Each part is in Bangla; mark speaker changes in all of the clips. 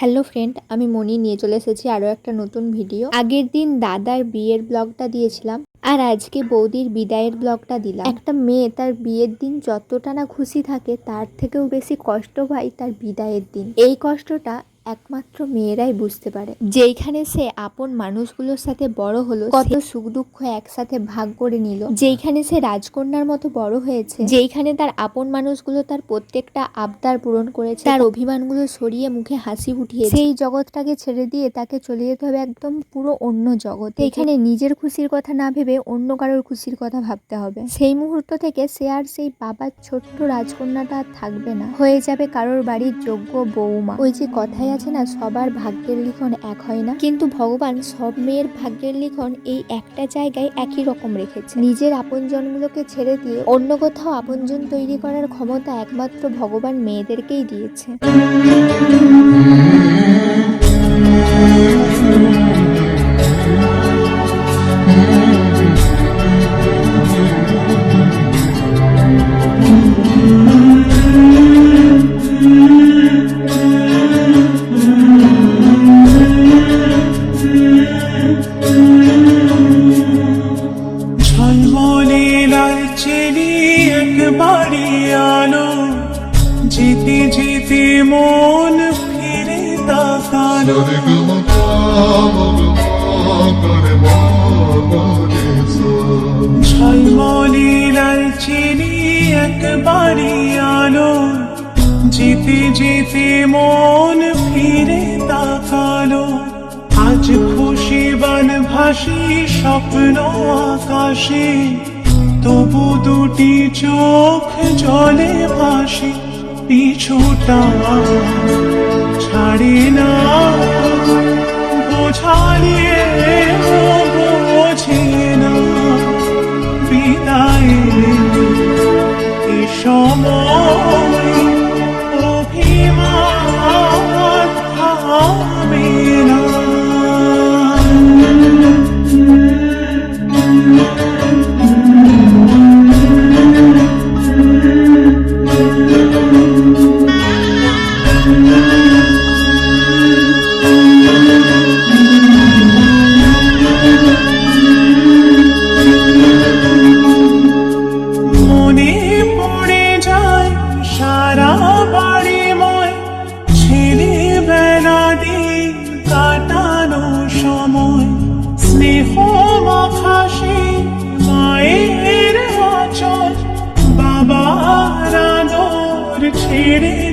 Speaker 1: হ্যালো ফ্রেন্ড, আমি মনি। নিয়ে চলে এসেছি আরও একটা নতুন ভিডিও। আগের দিন দাদার বিয়ের ব্লগটা দিয়েছিলাম আর আজকে বৌদির বিদায়ের ব্লগটা দিলাম। একটা মেয়ে তার বিয়ের দিন যতটা না খুশি থাকে, তার থেকেও বেশি কষ্ট পায় তার বিদায়ের দিন। এই কষ্টটা একমাত্র মেয়েরাই বুঝতে পারে। যেইখানে সে আপন মানুষগুলোর সাথে বড় হলো, কত সুখ দুঃখ একসাথে ভাগ করে নিল। যেইখানে সে রাজকন্যার মতো বড় হয়েছে, যেইখানে তার আপন মানুষগুলো তার প্রত্যেকটা আবদার পূরণ করেছে, তার অভিমানগুলো সরিয়ে মুখে হাসি ফুটিয়ে সেই জগৎটাকে ছেড়ে দিয়ে তাকে চলে যেতে হবে একদম পুরো অন্য জগৎ এখানে নিজের খুশির কথা না ভেবে অন্য কারোর খুশির কথা ভাবতে হবে। সেই মুহূর্ত থেকে সে আর সেই বাবার ছোট্ট রাজকন্যাটা থাকবে না। হয়ে যাবে কারোর বাড়ির যোগ্য বৌমা ওই যে কথাই আছে না, সবার ভাগ্যের লিখন এক হয় না। কিন্তু ভগবান সব মেয়ের ভাগ্যের লিখন এই একটা জায়গায় একই রকম রেখেছে। নিজের আপনজনগুলোকে ছেড়ে দিয়ে অন্য কোথাও আপনজন তৈরি করার ক্ষমতা একমাত্র ভগবান মেয়েদেরকেই দিয়েছে।
Speaker 2: ঝলমলে লালচেলি একবারই আলো। যেতে যেতে মন ফিরে তাকালো। ঝলমলে লালচেলি একবারই আলো। যেতে যেতে মন ফিরে তাকালো। বান ভাসি স্বপ্ন আকাশে তবু দুটি চোখ জলে ভাসি পিছুটা ছাড়ে না বোঝালিয়ে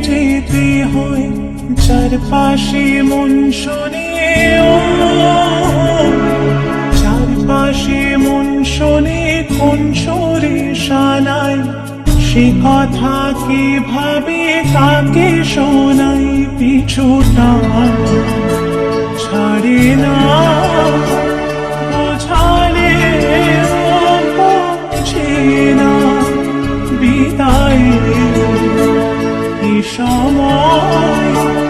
Speaker 2: যেতে হয়, চারপাশে মন শোনে চারপাশে মন শোনে কোন সরে সানায়, সে কথা কীভাবে তাকে শোনাই পিছুটা ছাড়ে না, বোঝালে পৌঁছে না, বিদায় 沙漠。